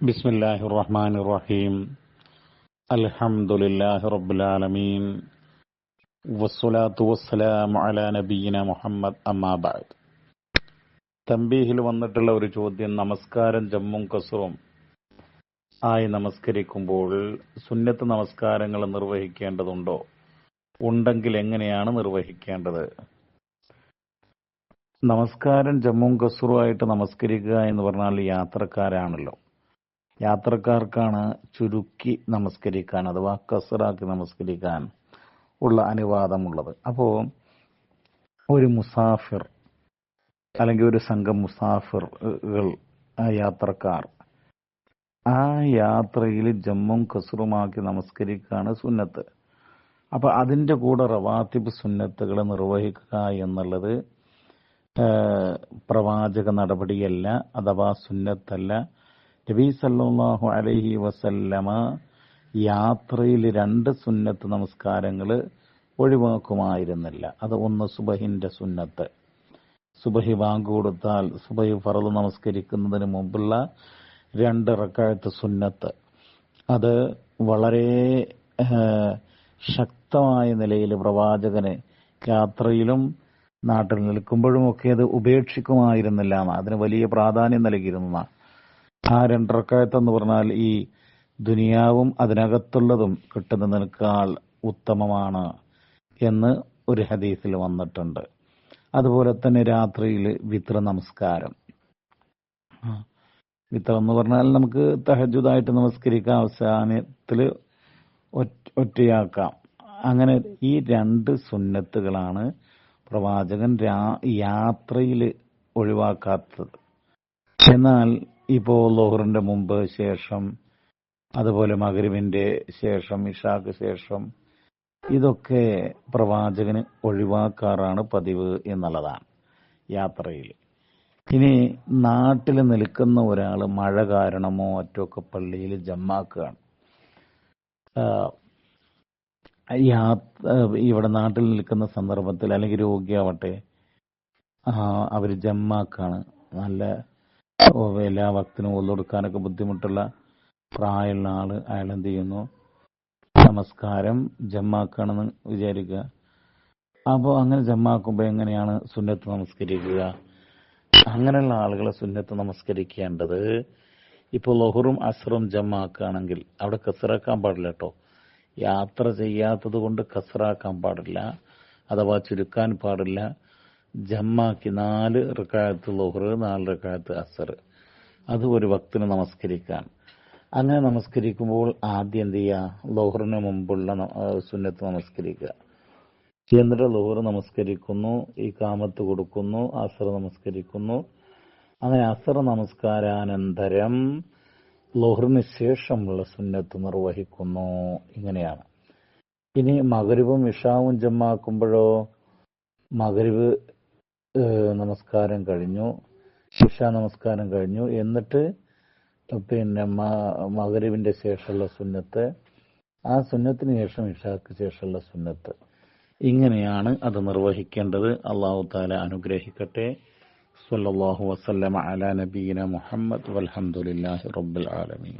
بسم الله الرحمن الرحيم الحمد لله رب العالمين والصلاة والسلام على نبينا മുഹമ്മദ് അമ്മാ ബഅദ് തമ്പീഹിൽ വന്നിട്ടുള്ള ഒരു ചോദ്യം നമസ്കാരം ജമ്മും കസറും ആയി നമസ്കരിക്കുമ്പോൾ സുന്നത്ത് നമസ്കാരങ്ങൾ നിർവഹിക്കേണ്ടതുണ്ടോ ഉണ്ടെങ്കിൽ എങ്ങനെയാണ് നിർവഹിക്കേണ്ടത് നമസ്കാരം ജമ്മും കസറുമായിട്ട് നമസ്കരിക്കുക എന്ന് പറഞ്ഞാൽ യാത്രക്കാരാണല്ലോ യാത്രക്കാർക്കാണ് ചുരുക്കി നമസ്കരിക്കാൻ അഥവാ കസറാക്കി നമസ്കരിക്കാൻ ഉള്ള അനുവാദമുള്ളത്. അപ്പോൾ ഒരു മുസാഫിർ അല്ലെങ്കിൽ ഒരു സംഘം മുസാഫിറുകൾ യാത്രക്കാർ ആ യാത്രയിൽ ജമ്മും കസറുമാക്കി നമസ്കരിക്കുകയാണ് സുന്നത്ത്. അപ്പൊ അതിന്റെ കൂടെ റവാത്തിബ് സുന്നത്തുകൾ നിർവഹിക്കുക എന്നുള്ളത് പ്രവാചക നടപടിയല്ല അഥവാ സുന്നത്തല്ല നബി സല്ലല്ലാഹു അലൈഹി വസല്ലമ യാത്രയിൽ രണ്ട് സുന്നത്ത് നമസ്കാരങ്ങൾ ഒഴിവാക്കുമായിരുന്നില്ല. അത് ഒന്ന് സുബഹിന്റെ സുന്നത്ത്. സുബഹി ബാങ്ക് കൊടുത്താൽ സുബഹി ഫറദ് നമസ്കരിക്കുന്നതിന് മുമ്പുള്ള രണ്ട് റക്കാഴത്ത് സുന്നത്ത്. അത് വളരെ ശക്തമായ നിലയിൽ പ്രവാചകന് യാത്രയിലും നാട്ടിൽ നിൽക്കുമ്പോഴും ഒക്കെ അത് ഉപേക്ഷിക്കുമായിരുന്നില്ല. അതിന് വലിയ പ്രാധാന്യം നൽകിയിരുന്ന ആ രണ്ടറക്കായത്തെന്ന് പറഞ്ഞാൽ ഈ ദുനിയാവും അതിനകത്തുള്ളതും കിട്ടുന്നതിനേക്കാൾ ഉത്തമമാണ് എന്ന് ഒരു ഹദീസിൽ വന്നിട്ടുണ്ട്. അതുപോലെ തന്നെ രാത്രിയിൽ വിത്ര നമസ്കാരം. വിത്ര എന്ന് പറഞ്ഞാൽ നമുക്ക് തഹജുദായിട്ട് നമസ്കരിക്കാം അവസാനത്തിൽ ഒറ്റയാക്കാം. അങ്ങനെ ഈ രണ്ട് സുന്നത്തുകളാണ് പ്രവാചകൻ യാത്രയിൽ ഒഴിവാക്കാത്തത്. എന്നാൽ ഇപ്പോൾ ലോഹറിന്റെ മുമ്പ് ശേഷം അതുപോലെ മകരുവിന്റെ ശേഷം ഇഷാക്ക് ശേഷം ഇതൊക്കെ പ്രവാചകന് ഒഴിവാക്കാറാണ് പതിവ് എന്നുള്ളതാണ് യാത്രയിൽ. ഇനി നാട്ടിൽ നിൽക്കുന്ന ഒരാൾ മഴ കാരണമോ മറ്റൊക്കെ പള്ളിയിൽ ജമ്മാക്കുകയാണ്. ഇവിടെ നാട്ടിൽ നിൽക്കുന്ന സന്ദർഭത്തിൽ അല്ലെങ്കിൽ രോഗിയാവട്ടെ അവർ ജമ്മാക്കാണ്. നല്ല എല്ലാ ഭക്തനും ഒന്നുകൊടുക്കാനൊക്കെ ബുദ്ധിമുട്ടുള്ള പ്രായമുള്ള ആൾ അയാൾ എന്ത് ചെയ്യുന്നു നമസ്കാരം ജമ്മാക്കണമെന്ന് വിചാരിക്കുക. അപ്പോൾ അങ്ങനെ ജമ്മാക്കുമ്പോൾ എങ്ങനെയാണ് സുന്നത്ത് നമസ്കരിക്കുക? അങ്ങനെയുള്ള ആളുകളെ സുന്നത്ത് നമസ്കരിക്കേണ്ടത് ഇപ്പോൾ ലൊഹറും അസറും ജമ്മാക്കുകയാണെങ്കിൽ അവിടെ കസറാക്കാൻ പാടില്ല കേട്ടോ. യാത്ര ചെയ്യാത്തത് കൊണ്ട് കസറാക്കാൻ പാടില്ല. അഥവാ ചുരുക്കാൻ പാടില്ല. ജമ്മാക്കി നാല് റക്കായത്ത് ലോഹർ നാല് റക്കായത്ത് അസർ. അത് ഒരു ഭക്തന് നമസ്കരിക്കാൻ അങ്ങനെ നമസ്കരിക്കുമ്പോൾ ആദ്യം എന്ത് ചെയ്യുക ലോഹറിന് മുമ്പുള്ള സുന്നത്ത് നമസ്കരിക്കുക. എന്നിട്ട് ലോഹർ നമസ്കരിക്കുന്നു ഈ കാമത്ത് കൊടുക്കുന്നു അസർ നമസ്കരിക്കുന്നു. അങ്ങനെ അസർ നമസ്കാരാനന്തരം ലോഹറിന് ശേഷമുള്ള സുന്നത്ത് നിർവഹിക്കുന്നു. ഇങ്ങനെയാണ്. ഇനി മകരുവും ഇഷാവും ജമ്മാക്കുമ്പോഴോ? മകരുവ് നമസ്കാരം കഴിഞ്ഞു. ഇഷ നമസ്കാരം കഴിഞ്ഞു. എന്നിട്ട് പിന്നെ മകരുവിന്റെ ശേഷമുള്ള സുന്നത്ത്. ആ സുന്നത്തിന് ശേഷം ഇഷാക്ക് ശേഷമുള്ള സുന്നത്ത്. ഇങ്ങനെയാണ് അത് നിർവഹിക്കേണ്ടത്. അള്ളാഹു താല അനുഗ്രഹിക്കട്ടെ. സല്ലല്ലാഹു വസല്ലം അല നബീന മുഹമ്മദ്. വൽഹംദുലില്ലാഹി റബ്ബിൽ ആലമീൻ.